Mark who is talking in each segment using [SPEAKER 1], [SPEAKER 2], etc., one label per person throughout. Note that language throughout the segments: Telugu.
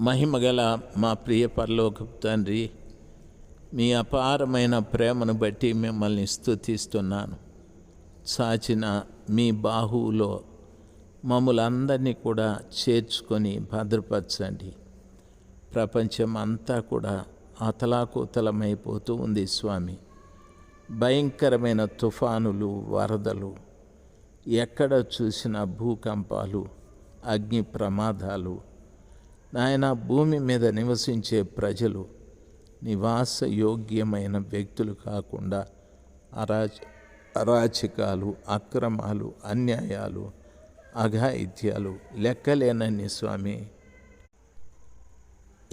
[SPEAKER 1] మహిమగల మా ప్రియ పరలోక తండ్రి మీ అపారమైన ప్రేమను బట్టి మిమ్మల్ని స్థుతిస్తున్నాను చాచిన మీ బాహువులో మమ్మలందరినీ కూడా చేర్చుకొని భద్రపరచండి. ప్రపంచం అంతా కూడా అతలాకుతలమైపోతూ ఉంది స్వామి. భయంకరమైన తుఫానులు వరదలు ఎక్కడ చూసిన భూకంపాలు అగ్ని ప్రమాదాలు నాయన భూమి మీద నివసించే ప్రజలు నివాస యోగ్యమైన వ్యక్తులు కాకుండా అరాచ అరాచకాలు అక్రమాలు అన్యాయాలు అఘాయిత్యాలు లెక్కలేనన్ని స్వామి.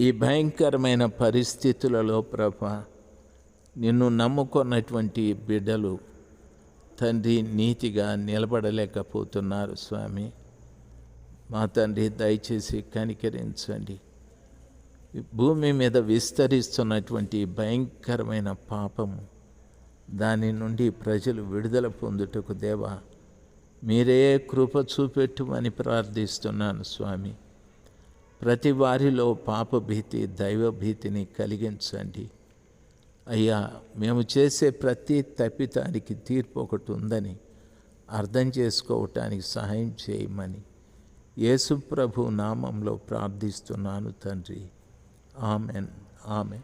[SPEAKER 1] ఈ భయంకరమైన పరిస్థితులలో ప్రభ నిన్ను నమ్ముకున్నటువంటి బిడ్డలు తండ్రి నీతిగా నిలబడలేకపోతున్నారు స్వామి. మా తండ్రి దయచేసి కనికరించండి. భూమి మీద విస్తరిస్తున్నటువంటి భయంకరమైన పాపము దాని నుండి ప్రజలు విడుదల పొందుటకు దేవా మీరే కృప చూపెట్టుమని ప్రార్థిస్తున్నాను స్వామి. ప్రతి వారిలో పాపభీతి దైవభీతిని కలిగించండి. అయ్యా మేము చేసే ప్రతి తప్పితానికి తీర్పు ఒకటి ఉందని అర్థం చేసుకోవటానికి సహాయం చేయమని యేసు ప్రభు నామంలో ప్రార్థిస్తున్నాను తండ్రి. ఆమెన్. ఆమెన్.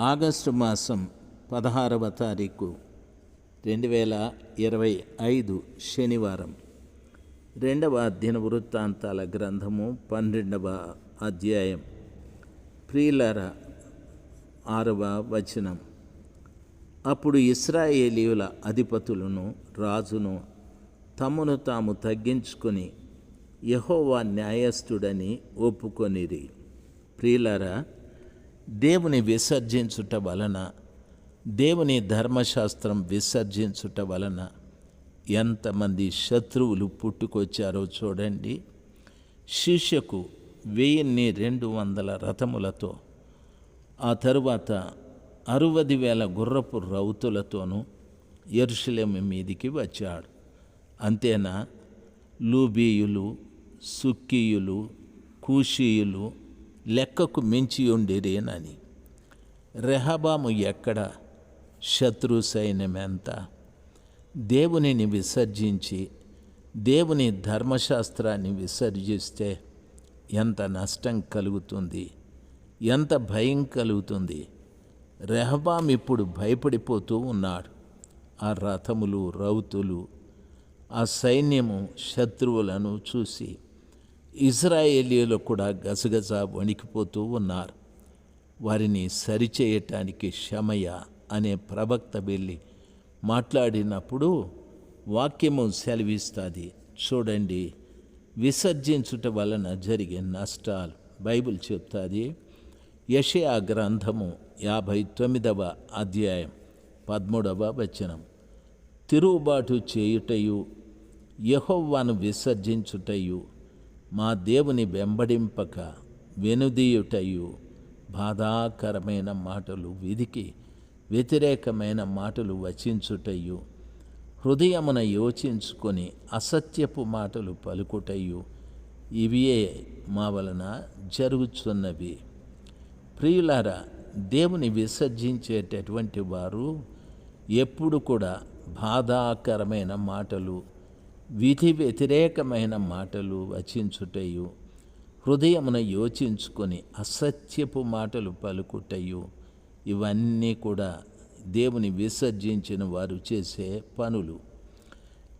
[SPEAKER 1] ఆగస్టు మాసం పదహారవ తారీఖు రెండు వేల ఇరవై ఐదు శనివారం. రెండవ దిన వృత్తాంతాల గ్రంథము పన్నెండవ అధ్యాయం. ప్రియులర ఆరవ వచనం. అప్పుడు ఇస్రాయేలీయుల అధిపతులను రాజును తమను తాము తగ్గించుకొని యహోవా న్యాయస్థుడని ఒప్పుకొనిరి. ప్రియులరా దేవుని విసర్జించుట వలన దేవుని ధర్మశాస్త్రం విసర్జించుట వలన ఎంతమంది శత్రువులు పుట్టుకొచ్చారో చూడండి. శిష్యకు వెయ్యిన్ని రెండు వందల రథములతో ఆ తరువాత అరువది వేల గుర్రపు రౌతులతోనూ ఎరుషలేము మీదికి వచ్చాడు. అంతేనా? లూబీయులు సుక్కీయులు కూషీయులు లెక్కకు మించి ఉండిరేనని. రెహబాము ఎక్కడ? శత్రు సైన్యమెంత? దేవునిని విసర్జించి దేవుని ధర్మశాస్త్రాన్ని విసర్జిస్తే ఎంత నష్టం కలుగుతుంది? ఎంత భయం కలుగుతుంది? రెహబాం ఇప్పుడు భయపడిపోతూ ఉన్నాడు. ఆ రథములు రౌతులు ఆ సైన్యము శత్రువులను చూసి ఇజ్రాయేలీలు కూడా గజగజ వణికిపోతూ ఉన్నారు. వారిని సరిచేయటానికి శమయ అనే ప్రవక్త వెళ్ళి మాట్లాడినప్పుడు వాక్యము సెలవిస్తుంది. చూడండి విసర్జించుట వలన జరిగే నష్టాలు బైబిల్ చెప్తుంది. యషయా గ్రంథము యాభై తొమ్మిదవ అధ్యాయం పదమూడవ వచనం. తిరుగుబాటు చేయుటయు యహోవాను విసర్జించుటయు మా దేవుని వెంబడింపక వెనుదీయుటయు బాధాకరమైన మాటలు విధికి వ్యతిరేకమైన మాటలు వచించుటయు హృదయమున యోచించుకొని అసత్యపు మాటలు పలుకుటయు ఇవియే మా వలన జరుగుతున్నవి ప్రియులారా దేవుని విసర్జించేటటువంటి వారు ఎప్పుడు కూడా బాధాకరమైన మాటలు విధి వ్యతిరేకమైన మాటలు వచించుటయు హృదయమున యోచించుకొని అసత్యపు మాటలు పలుకుటయు ఇవన్నీ కూడా దేవుని విసర్జించిన వారు చేసే పనులు.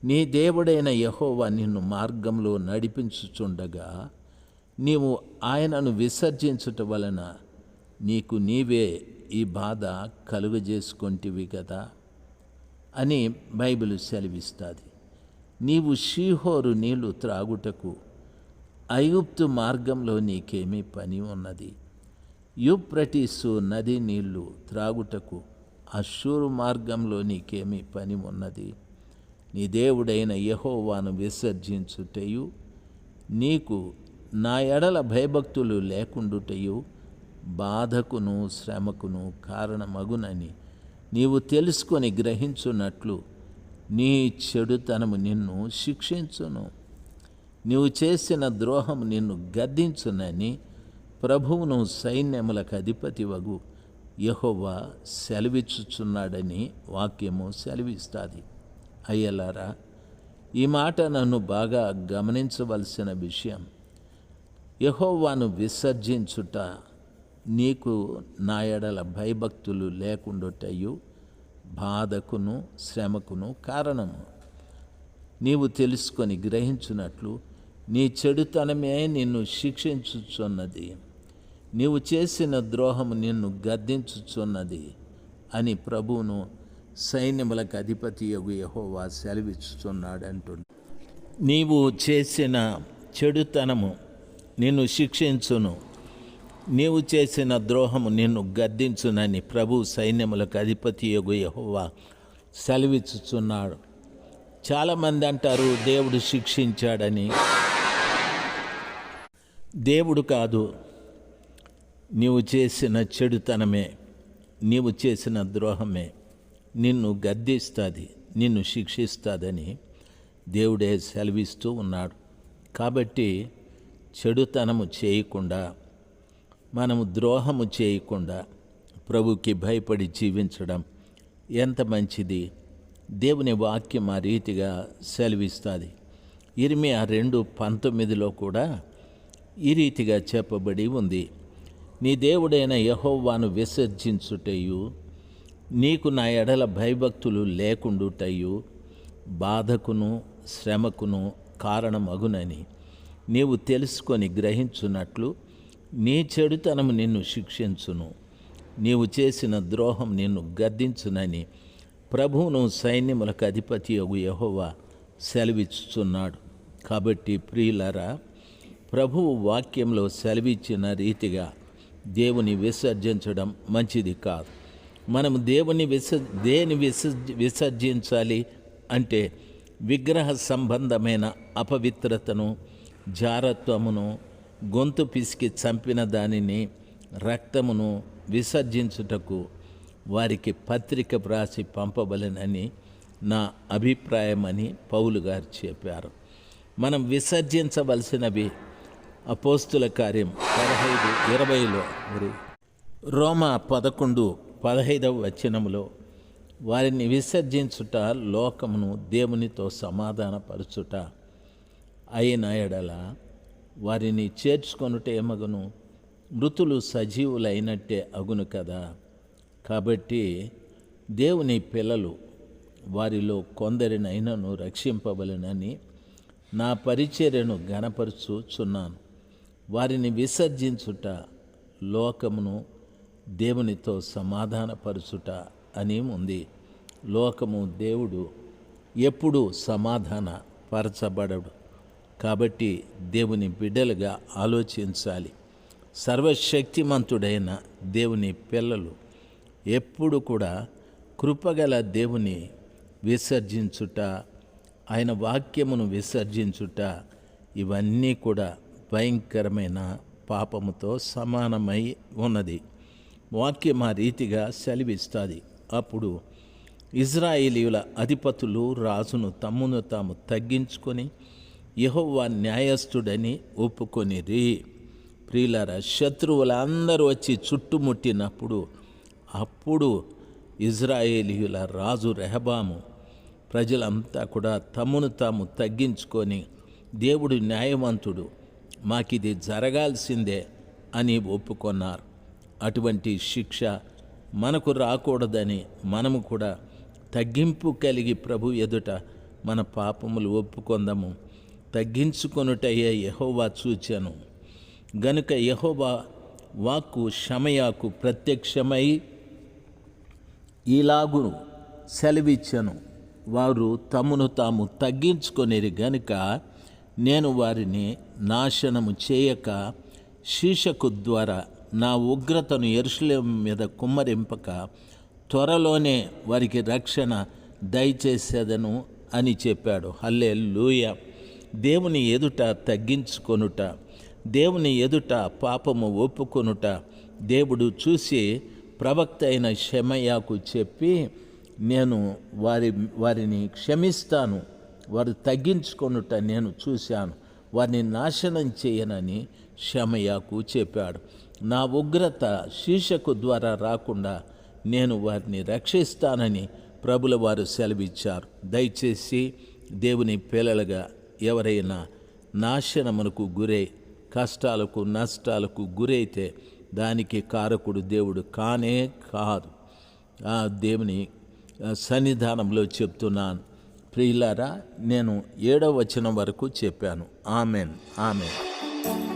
[SPEAKER 1] నీ దేవుడైన యహోవా నిన్ను మార్గంలో నడిపించుచుండగా నీవు ఆయనను విసర్జించుట వలన నీకు నీవే ఈ బాధ కలుగజేసుకొంటివి కదా అని బైబిల్ సెలవిస్తుంది. నీవు షీహోరు నీళ్ళు త్రాగుటకు ఐగుప్తు మార్గంలో నీకేమీ పని ఉన్నది. యూప్రటీసు నది నీళ్ళు త్రాగుటకు అశూరు మార్గంలో నీకేమీ పని ఉన్నది. నీ దేవుడైన యహోవాను విసర్జించుటయు నీకు నా ఎడల భయభక్తులు లేకుండుటయు బాధకును శ్రమకును కారణమగునని నీవు తెలుసుకొని గ్రహించున్నట్లు నీ చెడుతనము నిన్ను శిక్షించును. నీవు చేసిన ద్రోహం నిన్ను గద్దించునని ప్రభువును సైన్యములకు అధిపతి వగు యహోవా సెలవిచ్చుచున్నాడని వాక్యము సెలవిస్తుంది. అయ్యలారా ఈ మాట నన్ను బాగా గమనించవలసిన విషయం యహోవాను విసర్జించుట నీకు నా ఎడల భయభక్తులు లేకుండాటయు బాధకును శ్రమకును కారణము. నీవు తెలుసుకొని గ్రహించున్నట్లు నీ చెడుతనమే నిన్ను శిక్షించుచున్నది. నీవు చేసిన ద్రోహము నిన్ను గద్దించుచున్నది అని ప్రభువును సైన్యములకు అధిపతి యగు యహోవా సెలవిచ్చుచున్నాడు అంటుంది నీవు చేసిన చెడుతనము నిన్ను శిక్షించును. నీవు చేసిన ద్రోహము నిన్ను గద్దించునని ప్రభు సైన్యములకు అధిపతి యొగు యహోవా సెలవిచ్చుచున్నాడు. చాలామంది అంటారు దేవుడు శిక్షించాడని. దేవుడు కాదు. నీవు చేసిన చెడుతనమే. నీవు చేసిన ద్రోహమే. నిన్ను గద్దిస్తుంది. నిన్ను శిక్షిస్తుందని దేవుడే సెలవిస్తూ ఉన్నాడు. కాబట్టి చెడుతనము చేయకుండా మనము ద్రోహము చేయకుండా ప్రభుకి భయపడి జీవించడం ఎంత మంచిది? దేవుని వాక్యం ఆ రీతిగా సెలవిస్తుంది. ఇరిమి ఆ రెండు పంతొమ్మిదిలో కూడా ఈ రీతిగా చెప్పబడి ఉంది. నీ దేవుడైన యహోవాను విసర్జించుటయు నీకు నా ఎడల భయభక్తులు లేకుండుటయు బాధకును శ్రమకును కారణమగునని నీవు తెలుసుకొని గ్రహించున్నట్లు నీ చెడుతనము నిన్ను శిక్షించును. నీవు చేసిన ద్రోహం నిన్ను గద్దించునని ప్రభువును సైన్యములకు అధిపతి అగు యహోవా సెలవిచ్చుచున్నాడు. కాబట్టి ప్రియులరా ప్రభువు వాక్యంలో సెలవిచ్చిన రీతిగా దేవుని విసర్జించడం మంచిది కాదు. మనం దేవుని విసర్ దేని విసర్జ విసర్జించాలి అంటే విగ్రహ సంబంధమైన అపవిత్రతను జారత్వమును గొంతు పిసికి చంపిన దానిని రక్తమును విసర్జించుటకు వారికి పత్రిక వ్రాసి పంపబలనని నా అభిప్రాయమని పౌలు గారు చెప్పారు. మనం విసర్జించవలసినవి అపోస్తుల కార్యం పదహైదు ఇరవైలో రోమ రోమా పదకొండు పదహైదవ వచనములో వారిని విసర్జించుట లోకమును దేవునితో సమాధానపరచుట అయిన ఎడల వారిని చేర్చుకొనుట ఏమగును? మృతులు సజీవులైనట్టే అగును కదా. కాబట్టి దేవుని పిల్లలు వారిలో కొందరినైనను రక్షింపబలనని నా పరిచర్యను గణపరుచుచున్నాను వారిని విసర్జించుట లోకమును దేవునితో సమాధానపరచుట అని ఉంది. లోకము దేవుడు ఎప్పుడూ సమాధాన పరచబడడు కాబట్టి దేవుని బిడ్డలుగా ఆలోచించాలి. సర్వశక్తిమంతుడైన దేవుని పిల్లలు ఎప్పుడు కూడా కృపగల దేవుని విసర్జించుట ఆయన వాక్యమును విసర్జించుట ఇవన్నీ కూడా భయంకరమైన పాపముతో సమానమై ఉన్నది. వాక్యం ఆ రీతిగా సెలవిస్తుంది. అప్పుడు ఇజ్రాయేలీయుల అధిపతులు రాజును తమ్మును తాము తగ్గించుకొని యహోవా న్యాయస్థుడని ఒప్పుకొనిరి. ప్రియులార శత్రువులందరూ వచ్చి చుట్టుముట్టినప్పుడు అప్పుడు ఇజ్రాయేలీయుల రాజు రెహబాము ప్రజలంతా కూడా తమను తాము తగ్గించుకొని దేవుడు న్యాయవంతుడు మాకిది జరగాల్సిందే అని ఒప్పుకొన్నారు. అటువంటి శిక్ష మనకు రాకూడదని మనము కూడా తగ్గింపు కలిగి ప్రభు ఎదుట మన పాపములు ఒప్పుకొందాము. తగ్గించుకొనుటయ్యే యహోవా చూచాను గనుక యహోవా వాక్కు షమయాకు ప్రత్యక్షమై ఇలాగు సెలవిచ్చను. వారు తమను తాము తగ్గించుకొనేది గనుక నేను వారిని నాశనము చేయక శీషకు ద్వారా నా ఉగ్రతను ఎరుసలేం మీద కుమ్మరింపక త్వరలోనే వారికి రక్షణ దయచేసేదను అని చెప్పాడు. హల్లే లూయ దేవుని ఎదుట తగ్గించుకొనుట దేవుని ఎదుట పాపము ఒప్పుకొనుట దేవుడు చూసి ప్రవక్త అయిన క్షమయ్యకు చెప్పి నేను వారి వారిని క్షమిస్తాను వారు తగ్గించుకొనుట నేను చూశాను వారిని నాశనం చేయనని క్షమయ్యకు చెప్పాడు. నా ఉగ్రత శీర్షకు ద్వారా రాకుండా నేను వారిని రక్షిస్తానని ప్రభుల వారు సెలవిచ్చారు. దయచేసి దేవుని పిల్లలుగా ఎవరైనా నాశనమునకు గురై కష్టాలకు నష్టాలకు గురైతే దానికి కారకుడు దేవుడు కానే కాదు. ఆ దేవుని సన్నిధానంలో చెప్తున్నాను. ప్రియులారా నేను ఏడవ వచనం వరకు చెప్పాను. ఆమెన్. ఆమెన్.